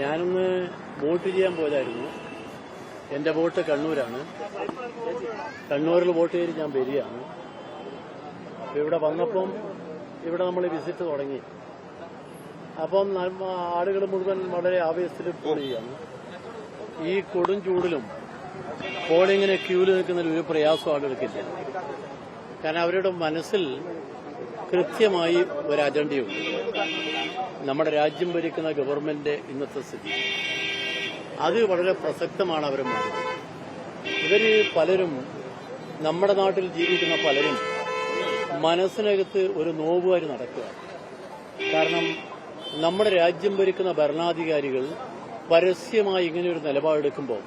ഞാനൊന്ന് വോട്ട് ചെയ്യാൻ പോയതായിരുന്നു. എന്റെ വോട്ട് കണ്ണൂരാണ്. കണ്ണൂരിൽ വോട്ട് ചെയ്ത് ഞാൻ വരികയാണ്. ഇവിടെ വന്നപ്പം ഇവിടെ നമ്മൾ വിസിറ്റ് തുടങ്ങി. അപ്പം ആളുകൾ മുഴുവൻ വളരെ ആവേശത്തിൽ പോൾ ചെയ്യാണ് ഈ കൊടും ചൂടിലും പോളിങ്ങിനെ ക്യൂൽ നിൽക്കുന്നതിൽ ഒരു പ്രയാസം ആളുകൾക്കില്ല. കാരണം അവരുടെ മനസ്സിൽ കൃത്യമായി ഒരു അജണ്ടയുണ്ട്. നമ്മുടെ രാജ്യം ഭരിക്കുന്ന ഗവൺമെന്റ് ഇന്നത്തെ സ്ഥിതി. അത് വളരെ പ്രസക്തമാണ് അവരും മുന്നിൽ പലരും നമ്മുടെ നാട്ടിൽ ജീവിക്കുന്ന പലരും മനസ്സിനകത്ത് ഒരു നോവുകാരി നടക്കുക. കാരണം നമ്മുടെ രാജ്യം ഭരിക്കുന്ന ഭരണാധികാരികൾ പരസ്യമായി ഇങ്ങനെ ഒരു നിലപാടെടുക്കുമ്പോൾ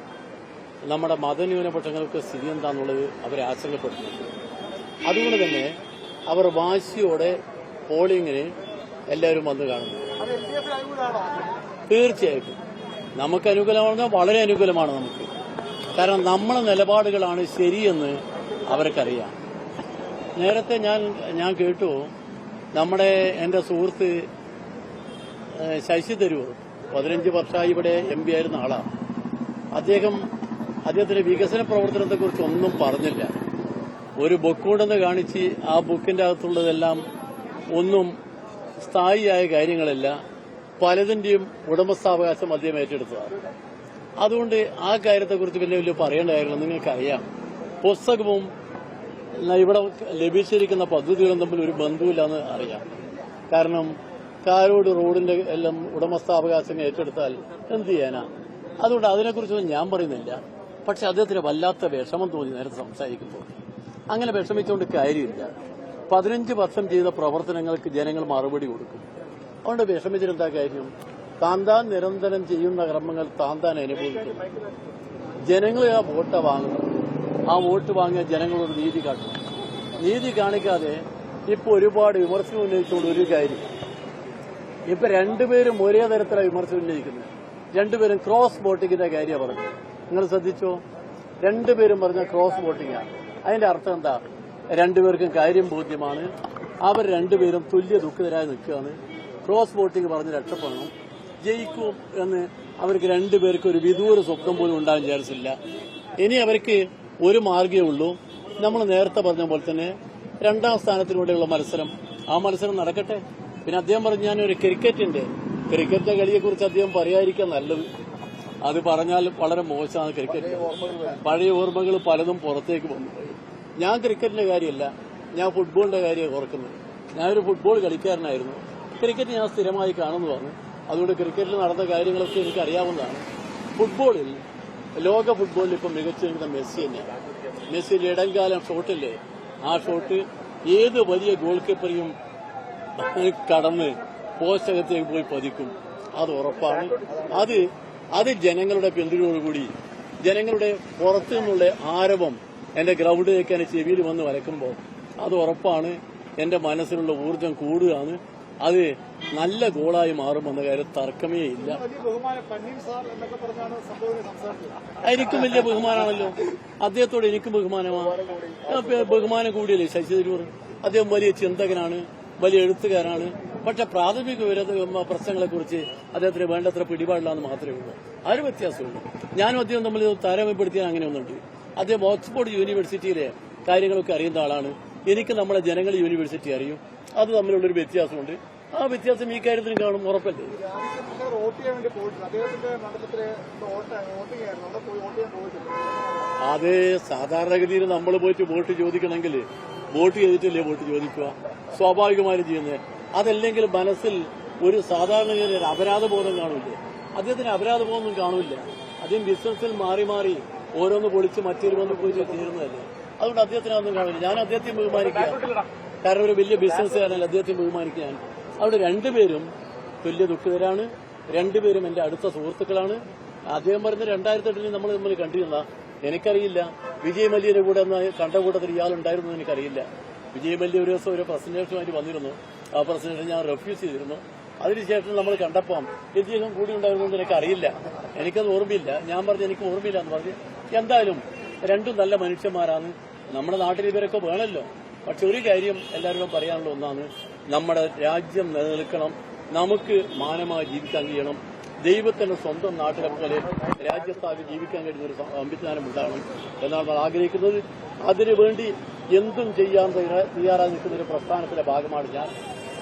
നമ്മുടെ മതന്യൂനപക്ഷങ്ങൾക്ക് സ്ഥിതി എന്താണെന്നുള്ളത് അവരെ ആശങ്കപ്പെടുന്നു അതുകൊണ്ട് തന്നെ അവർ വാശിയോടെ പോളിങ്ങിന് എല്ലാവരും വന്ന് കാണുന്നു. അനുകൂലമാണോ തീർച്ചയായിട്ടും. നമുക്ക് അനുകൂലമാണെന്ന് വളരെ അനുകൂലമാണ് നമുക്ക്. കാരണം നമ്മളെ നിലപാടുകളാണ് ശരിയെന്ന് അവർക്കറിയാം. നേരത്തെ ഞാൻ ഞാൻ കേട്ടു നമ്മുടെ എന്റെ സുഹൃത്ത് ശശി തരൂർ പതിനഞ്ച് വർഷമായി ഇവിടെ എം പി ആയിരുന്ന ആളാണ് അദ്ദേഹം അദ്ദേഹത്തിന്റെ വികസന പ്രവർത്തനത്തെക്കുറിച്ച് ഒന്നും പറഞ്ഞില്ല. ഒരു ബുക്കുണ്ടെന്ന് കാണിച്ച് ആ ബുക്കിന്റെ അകത്തുള്ളതെല്ലാം ഒന്നും സ്ഥായിയായ കാര്യങ്ങളല്ല പലതിന്റെയും ഉടമസ്ഥാവകാശം അദ്ദേഹം ഏറ്റെടുത്തതാണ്. അതുകൊണ്ട് ആ കാര്യത്തെക്കുറിച്ച് വലിയ വലിയ പറയേണ്ട കാര്യങ്ങൾ നിങ്ങൾക്കറിയാം. പുസ്തകവും ഇവിടെ ലഭിച്ചിരിക്കുന്ന പദ്ധതികളും തമ്മിൽ ഒരു ബന്ധവുമില്ലെന്ന് അറിയാം. കാരണം കാരോട് റോഡിന്റെ എല്ലാം ഉടമസ്ഥാവകാശം ഏറ്റെടുത്താൽ എന്ത് ചെയ്യാനാ? അതുകൊണ്ട് അതിനെക്കുറിച്ചൊന്നും ഞാൻ പറയുന്നില്ല. പക്ഷെ അദ്ദേഹത്തിന് വല്ലാത്ത വിഷമം തോന്നി നേരത്തെ സംസാരിക്കുമ്പോൾ. അങ്ങനെ വിഷമിച്ചുകൊണ്ട് കാര്യമില്ല. പതിനഞ്ച് വർഷം ചെയ്ത പ്രവർത്തനങ്ങൾക്ക് ജനങ്ങൾ മറുപടി കൊടുക്കും. അതുകൊണ്ട് വിഷമിച്ചിരുന്ന കാര്യം? താന്താൻ താൻ നിരന്തരം ചെയ്യുന്ന കർമ്മങ്ങൾ താന്താൻ താൻ അനുഭവിക്കും ജനങ്ങൾ ആ വോട്ട് വാങ്ങുന്നു. ആ വോട്ട് വാങ്ങിയ ജനങ്ങളോട് നീതി കാട്ടണം നീതി കാണിക്കാതെ ഇപ്പൊ ഒരുപാട് വിമർശനം ഉന്നയിച്ചുകൊണ്ട് ഒരു കാര്യം. ഇപ്പൊ രണ്ടുപേരും ഒരേ തരത്തിലാണ് വിമർശനം ഉന്നയിക്കുന്നത്. രണ്ടുപേരും ക്രോസ് വോട്ടിങ്ങിന്റെ കാര്യമാണ് പറഞ്ഞത്. നിങ്ങൾ ശ്രദ്ധിച്ചോ? രണ്ടുപേരും പറഞ്ഞ ക്രോസ് വോട്ടിംഗാണ് അതിന്റെ അർത്ഥം എന്താ? രണ്ടുപേർക്കും കാര്യം ബോധ്യമാണ്. അവർ രണ്ടുപേരും തുല്യ ദുഃഖിതരായി നിൽക്കുകയാണ്. ക്രോസ് വോട്ടിംഗ് പറഞ്ഞ് രക്ഷപ്പെടണം. ജയിക്കും എന്ന് അവർക്ക് രണ്ടുപേർക്കും ഒരു വിദൂര സ്വപ്നം പോലും ഉണ്ടാകാൻ വിചാരിച്ചില്ല ഇനി അവർക്ക് ഒരു മാർഗേ ഉള്ളൂ. നമ്മൾ നേരത്തെ പറഞ്ഞ പോലെ തന്നെ രണ്ടാം സ്ഥാനത്തിലൂടെയുള്ള മത്സരം. ആ മത്സരം നടക്കട്ടെ. പിന്നെ അദ്ദേഹം പറഞ്ഞു ഞാനൊരു ക്രിക്കറ്റിന്റെ ക്രിക്കറ്റിന്റെ കളിയെക്കുറിച്ച് അദ്ദേഹം പറയാതിരിക്കാൻ നല്ലത്. അത് പറഞ്ഞാൽ വളരെ മോശമാണ് ക്രിക്കറ്റ് പഴയ ഓർമ്മകൾ പലതും പുറത്തേക്ക് വന്നു. ഞാൻ ക്രിക്കറ്റിന്റെ കാര്യമല്ല. ഞാൻ ഫുട്ബോളിന്റെ കാര്യം ഓർക്കുന്നത്. ഞാനൊരു ഫുട്ബോൾ കളിക്കാരനായിരുന്നു. ക്രിക്കറ്റ് ഞാൻ സ്ഥിരമായി കാണുന്നതാണ് അതുകൊണ്ട് ക്രിക്കറ്റിൽ നടന്ന കാര്യങ്ങളൊക്കെ എനിക്ക് അറിയാവുന്നതാണ്. ഫുട്ബോളിൽ ലോക ഫുട്ബോളിൽ ഇപ്പം മികച്ചു നിൽക്കുന്ന മെസ്സി തന്നെയാണ്. മെസ്സിയുടെ ഇടംകാലം ഷോട്ടില്ലേ? ആ ഷോട്ട് ഏത് വലിയ ഗോൾ കീപ്പറെയും കടന്ന് പോസ്റ്റകത്തേക്ക് പോയി പതിക്കും. അത് ഉറപ്പാണ്. അത് അത് ജനങ്ങളുടെ പിന്തുണയോടുകൂടി ജനങ്ങളുടെ പുറത്തു നിന്നുള്ള ആരവം എന്റെ ഗ്രൗണ്ടിലേക്ക് എന്റെ ചെവിയിൽ വന്ന് വരയ്ക്കുമ്പോൾ അത് ഉറപ്പാണ്. എന്റെ മനസ്സിലുള്ള ഊർജം കൂടുകയാണ്. അത് നല്ല ഗോളായി മാറുമെന്ന കാര്യം തർക്കമേ ഇല്ല. എനിക്കും വലിയ ബഹുമാനമാണല്ലോ. അദ്ദേഹത്തോട് എനിക്കും ബഹുമാനമാണ് ബഹുമാനം കൂടിയല്ലേ ശശി തരൂർ? അദ്ദേഹം വലിയ ചിന്തകനാണ് വലിയ എഴുത്തുകാരാണ് പക്ഷെ പ്രാഥമിക പ്രശ്നങ്ങളെക്കുറിച്ച് അദ്ദേഹത്തിന് വേണ്ടത്ര പിടിപാടില്ലാന്ന് മാത്രമേ ഉള്ളൂ. ആ ഒരു വ്യത്യാസമുള്ളൂ ഞാനും അദ്ദേഹം തമ്മിൽ അങ്ങനെ അങ്ങനെയൊന്നുണ്ട്. അദ്ദേഹം ഓക്സ്ഫോർഡ് യൂണിവേഴ്സിറ്റിയിലെ കാര്യങ്ങളൊക്കെ അറിയുന്ന ആളാണ്. എനിക്ക് നമ്മുടെ ജനങ്ങൾ യൂണിവേഴ്സിറ്റി അറിയും. അത് തമ്മിലുള്ളൊരു വ്യത്യാസമുണ്ട്. ആ വ്യത്യാസം ഈ കാര്യത്തിന് കാണും ഉറപ്പല്ലേ? അതെ സാധാരണഗതിയിൽ നമ്മൾ പോയിട്ട് വോട്ട് ചോദിക്കണമെങ്കിൽ വോട്ട് ചെയ്തിട്ടല്ലേ വോട്ട് ചോദിക്കുക? സ്വാഭാവികമായും ചെയ്യുന്നത്. അതല്ലെങ്കിൽ മനസ്സിൽ ഒരു സാധാരണ ഒരു അപരാധബോധം കാണില്ലേ? അദ്ദേഹത്തിന് അപരാധബോധം കാണില്ല. അദ്ദേഹം ബിസിനസ്സിൽ മാറി മാറി ഓരോന്ന് പൊളിച്ച് മറ്റൊരു വന്ന് പോയി തീർന്നതല്ലേ? അതുകൊണ്ട് അദ്ദേഹത്തിന് അതൊന്നും കാണില്ല ഞാൻ അദ്ദേഹത്തെ ബഹുമാനിക്കുക. കാരണം ഒരു വലിയ ബിസിനസ്സുകാരനല്ല അദ്ദേഹത്തെ ബഹുമാനിക്കാൻ അവിടെ രണ്ടുപേരും തുല്യ ദുഃഖിതരാണ്. രണ്ടുപേരും എന്റെ അടുത്ത സുഹൃത്തുക്കളാണ്. അദ്ദേഹം പറഞ്ഞ രണ്ടായിരത്തി എട്ടിൽ നമ്മൾ തമ്മിൽ കണ്ടിരുന്ന എനിക്കറിയില്ല. വിജയ് മല്യയുടെ കൂടെ കണ്ട കൂട്ടത്തിൽ ഇയാളുണ്ടായിരുന്നു എനിക്കറിയില്ല. വിജയ് മല്യ ഒരു ദിവസം ഒരു പ്രസന്റേഷനുമായിട്ട് വന്നിരുന്നു. ആ പ്രസന്റേഷൻ ഞാൻ റെഫ്യൂസ് ചെയ്തിരുന്നു. അതിനുശേഷം നമ്മൾ കണ്ടപ്പം ഇദ്ദേഹം കൂടി ഉണ്ടായിരുന്നു എന്ന് എനിക്കറിയില്ല. എനിക്കത് ഓർമ്മയില്ല. ഞാൻ പറഞ്ഞു എനിക്ക് ഓർമ്മയില്ല എന്ന് പറഞ്ഞു. എന്തായാലും രണ്ടും നല്ല മനുഷ്യന്മാരാണ്. നമ്മുടെ നാട്ടിൽ ഇവരൊക്കെ വേണമല്ലോ. പക്ഷെ ഒരു കാര്യം എല്ലാവരോടും പറയാനുള്ള ഒന്നാണ് നമ്മുടെ രാജ്യം നിലനിൽക്കണം. നമുക്ക് മാനമായി ജീവിക്കാൻ കഴിയണം ദൈവത്തിന്റെ സ്വന്തം നാട്ടിലെ പോലെ രാജ്യസ്ഥാപി ജീവിക്കാൻ കഴിയുന്ന ഒരു സംവിധാനം ഉണ്ടാകണം എന്നാണ് നമ്മൾ ആഗ്രഹിക്കുന്നത്. അതിനുവേണ്ടി എന്തും ചെയ്യാൻ തയ്യാ- തയ്യാറായി നിൽക്കുന്ന ഒരു പ്രസ്ഥാനത്തിന്റെ ഭാഗമാണ് ഞാൻ.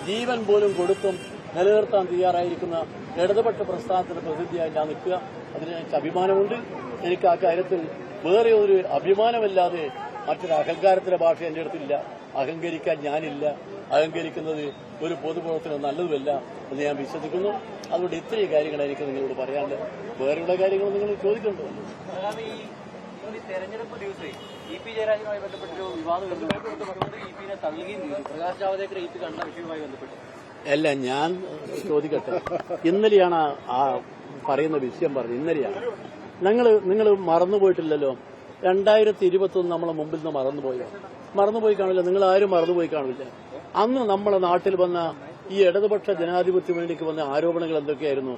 ജീവൻ പോലും കൊടുത്തും നിലനിർത്താൻ തയ്യാറായിരിക്കുന്ന ഇടതുപക്ഷ പ്രസ്ഥാനത്തിന്റെ പ്രതിനിധിയായി ഞാൻ നിൽക്കുക. അതിന് എനിക്ക് അഭിമാനമുണ്ട്. എനിക്ക് ആ കാര്യത്തിൽ വേറെ ഒരു അഭിമാനമല്ലാതെ മറ്റൊരു അഹങ്കാരത്തിന്റെ ഭാഷ എന്റെ അടുത്തില്ല. അഹങ്കരിക്കാൻ ഞാനില്ല. അഹങ്കരിക്കുന്നത് ഒരു പൊതുപ്രവർത്തനം നല്ലതുമല്ല എന്ന് ഞാൻ വിശ്വസിക്കുന്നു. അതുകൊണ്ട് ഇത്രയും കാര്യങ്ങൾ എനിക്ക് നിങ്ങളോട് പറയാനുണ്ട്. വേറെയുള്ള കാര്യങ്ങൾ നിങ്ങൾ ചോദിക്കണ്ടോ ഈ തെരഞ്ഞെടുപ്പ് ദിവസം ഇ പി ജയരാജനുമായി ബന്ധപ്പെട്ടൊരു വിവാദം മുഖ്യമന്ത്രി ഇ പിനെ തള്ളുകയും ചെയ്തു. പ്രകാശ് ജാവദേക്കർ ഇത് കണ്ട വിഷയവുമായി ബന്ധപ്പെട്ട്. അല്ല ഞാൻ ചോദിക്കട്ടെ. ഇന്നലെയാണ് ആ- ആ പറയുന്ന വിഷയം പറഞ്ഞത്. ഇന്നലെയാണ്. ഞങ്ങൾ നിങ്ങൾ മറന്നുപോയിട്ടില്ലല്ലോ രണ്ടായിരത്തി ഇരുപത്തി ഒന്ന് നമ്മളെ മുമ്പിൽ നിന്ന് മറന്നുപോയോ. മറന്നുപോയി കാണില്ല. നിങ്ങൾ ആരും മറന്നുപോയി കാണില്ല. അന്ന് നമ്മളെ നാട്ടിൽ വന്ന ഈ ഇടതുപക്ഷ ജനാധിപത്യ മുന്നണിക്ക് വന്ന ആരോപണങ്ങൾ എന്തൊക്കെയായിരുന്നു?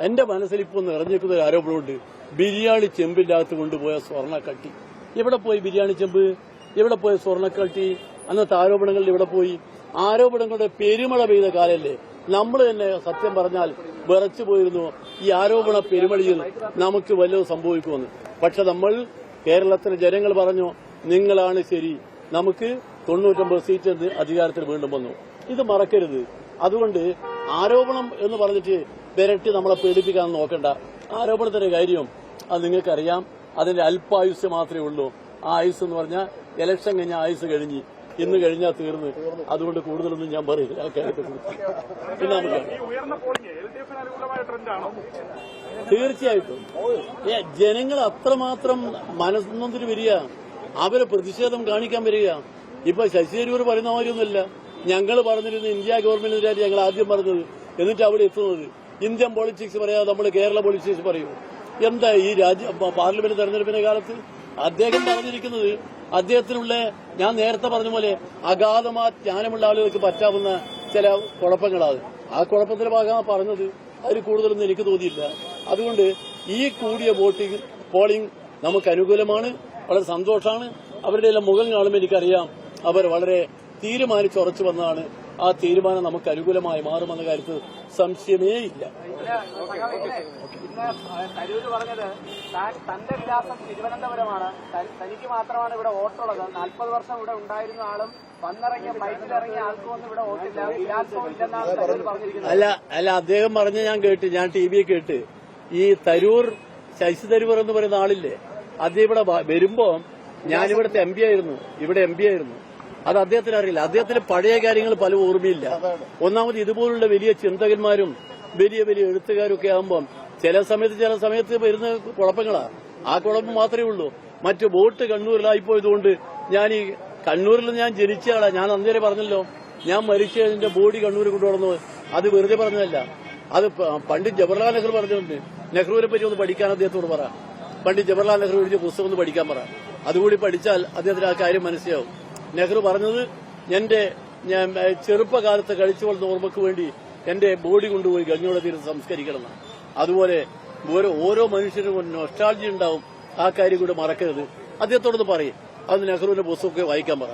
എന്റെ മനസ്സിൽ ഇപ്പോൾ നിറഞ്ഞിരിക്കുന്ന ഒരു ആരോപണമുണ്ട്. ബിരിയാണി ചെമ്പിന്റെ അകത്ത് കൊണ്ടുപോയ സ്വർണക്കട്ടി. എവിടെ പോയി ബിരിയാണി ചെമ്പ്? എവിടെ പോയി സ്വർണക്കട്ടി? അന്നത്തെ ആരോപണങ്ങളിൽ ഇവിടെ പോയി? ആരോപണങ്ങളുടെ പെരുമഴ പെയ്ത കാലല്ലേ? നമ്മൾ തന്നെ സത്യം പറഞ്ഞാൽ വിറച്ചു പോയിരുന്നു ഈ ആരോപണ പെരുമഴിയിൽ നമുക്ക് വല്ലതും സംഭവിക്കുമെന്ന്. പക്ഷെ നമ്മൾ കേരളത്തിലെ ജനങ്ങൾ പറഞ്ഞു നിങ്ങളാണ് ശരി. നമുക്ക് തൊണ്ണൂറ്റൊമ്പത് സീറ്റ് അധികാരത്തിൽ വീണ്ടും വന്നു. ഇത് മറക്കരുത്. അതുകൊണ്ട് ആരോപണം എന്ന് പറഞ്ഞിട്ട് വിരട്ടി നമ്മളെ പേടിപ്പിക്കാൻ നോക്കണ്ട. ആരോപണത്തിന്റെ കാര്യം അത് നിങ്ങൾക്കറിയാം. അതിന്റെ അല്പായുസ് മാത്രമേ ഉള്ളൂ. ആ ആയുസ് എന്ന് പറഞ്ഞാൽ ഇലക്ഷൻ കഴിഞ്ഞ ആയുസ് കഴിഞ്ഞ് ഇന്ന് കഴിഞ്ഞാൽ തീർന്ന്. അതുകൊണ്ട് കൂടുതലൊന്നും ഞാൻ പറയില്ല. ആ കാര്യത്തെക്കുറിച്ച് പിന്നെ നമുക്ക് തീർച്ചയായിട്ടും. ജനങ്ങൾ അത്രമാത്രം മനസ്സൊന്നിന് വരിക. അവരെ പ്രതിഷേധം കാണിക്കാൻ വരിക. ഇപ്പൊ ശശി തരൂർ പറയുന്ന മാതിരിയൊന്നുമല്ല. ഞങ്ങൾ പറഞ്ഞിരുന്നു ഇന്ത്യ ഗവൺമെന്റിനെതിരായിട്ട് ഞങ്ങൾ ആദ്യം പറഞ്ഞത്. എന്നിട്ട് അവിടെ എത്തുന്നത്. ഇന്ത്യൻ പൊളിറ്റിക്സ് പറയാതെ നമ്മൾ കേരള പൊളിറ്റിക്സ് പറയൂ. എന്താ ഈ രാജ്യ പാർലമെന്റ് തെരഞ്ഞെടുപ്പിന്റെ കാലത്ത് അദ്ദേഹം പറഞ്ഞിരിക്കുന്നത് അദ്ദേഹത്തിനുള്ള ഞാൻ നേരത്തെ പറഞ്ഞ പോലെ അഗാധമായ ജ്ഞാനമുള്ള ആളുകൾക്ക് പറ്റാവുന്ന ചില കുഴപ്പങ്ങളാണ്. ആ കുഴപ്പത്തിന്റെ ഭാഗമാണ് പറഞ്ഞത്. അതിൽ കൂടുതലൊന്നും എനിക്ക് തോന്നിയില്ല. അതുകൊണ്ട് ഈ കൂടിയ വോട്ടിംഗ് പോളിംഗ് നമുക്ക് അനുകൂലമാണ് വളരെ സന്തോഷമാണ്. അവരുടെ എല്ലാം മുഖം കാണുമ്പോൾ എനിക്കറിയാം അവർ വളരെ തീരുമാനിച്ചുറച്ചു വന്നതാണ്. ആ തീരുമാനം നമുക്ക് അനുകൂലമായി മാറുമെന്ന കാര്യത്തിൽ സംശയമേ ഇല്ല ഇന്ന് തരൂര് പറഞ്ഞത് താൻ തന്റെ വിലാസം തിരുവനന്തപുരമാണ്. തനിക്ക് മാത്രമാണ് ഇവിടെ വോട്ടുള്ളത്. നാൽപ്പത് വർഷം ഇവിടെ ഉണ്ടായിരുന്ന ആളും വന്നിറങ്ങിയ ബൈക്കിലിറങ്ങിയ ആൾക്കും ഒന്നും ഇവിടെ വോട്ടില്ല. വിലാസവും ഇല്ലെന്നാണ് തരൂര് പറഞ്ഞിരിക്കുന്നത്. അല്ല അല്ല അദ്ദേഹം പറഞ്ഞ ഞാൻ കേട്ട് ഞാൻ ടി വി കേട്ട്. ഈ തരൂർ ശശി തരൂർ എന്ന് പറയുന്ന ആളില്ലേ? അദ്ദേഹം ഇവിടെ വരുമ്പോ ഞാനിവിടുത്തെ എം പി ആയിരുന്നു. ഇവിടെ എം പി ആയിരുന്നു. അത് അദ്ദേഹത്തിന് അറിയില്ല. അദ്ദേഹത്തിന് പഴയ കാര്യങ്ങൾ പല ഓർമ്മയില്ല. ഒന്നാമത് ഇതുപോലുള്ള വലിയ ചിന്തകന്മാരും വലിയ വലിയ എഴുത്തുകാരും ഒക്കെ ആകുമ്പോൾ ചില സമയത്ത് ചില സമയത്ത് വരുന്ന കുഴപ്പങ്ങളാ. ആ കുഴപ്പം മാത്രമേ ഉള്ളൂ. മറ്റു വോട്ട് കണ്ണൂരിലായിപ്പോയതുകൊണ്ട് ഞാൻ ഈ കണ്ണൂരിൽ ഞാൻ ആളാ. ഞാൻ അന്നേരം പറഞ്ഞല്ലോ ഞാൻ മരിച്ചതിന്റെ ബോഡി കണ്ണൂർ കൊണ്ടുവന്നത് അത് വെറുതെ പറഞ്ഞതല്ല. അത് പണ്ഡിറ്റ് ജവഹർലാൽ നെഹ്റു പറഞ്ഞിട്ടുണ്ട്. നെഹ്റുവിനെ പറ്റി ഒന്ന് പഠിക്കാൻ അദ്ദേഹത്തോട് പറ. പണ്ഡിറ്റ് ജവഹർലാൽ നെഹ്റു എഴുതിയ പുസ്തകം ഒന്ന് പഠിക്കാൻ പറ. അതുകൂടി പഠിച്ചാൽ അദ്ദേഹത്തിന് ആ കാര്യം മനസ്സിലാവും. നെഹ്റു പറഞ്ഞത് എന്റെ ഞാൻ ചെറുപ്പകാലത്ത് കഴിച്ചു വളർന്ന ഓർമ്മയ്ക്ക് വേണ്ടി എന്റെ ബോഡി കൊണ്ടുപോയി ഗംഗയുടെ തീരത്ത് സംസ്കരിക്കണം. അതുപോലെ ഓരോ ഓരോ മനുഷ്യനും ഒരു ഉണ്ടാവും. ആ കാര്യം കൂടെ മറക്കരുത്. അദ്ദേഹത്തോടൊന്ന് പറയും. അത് നെഹ്റുവിന്റെ പുസ്തകമൊക്കെ വായിക്കാൻ പറ.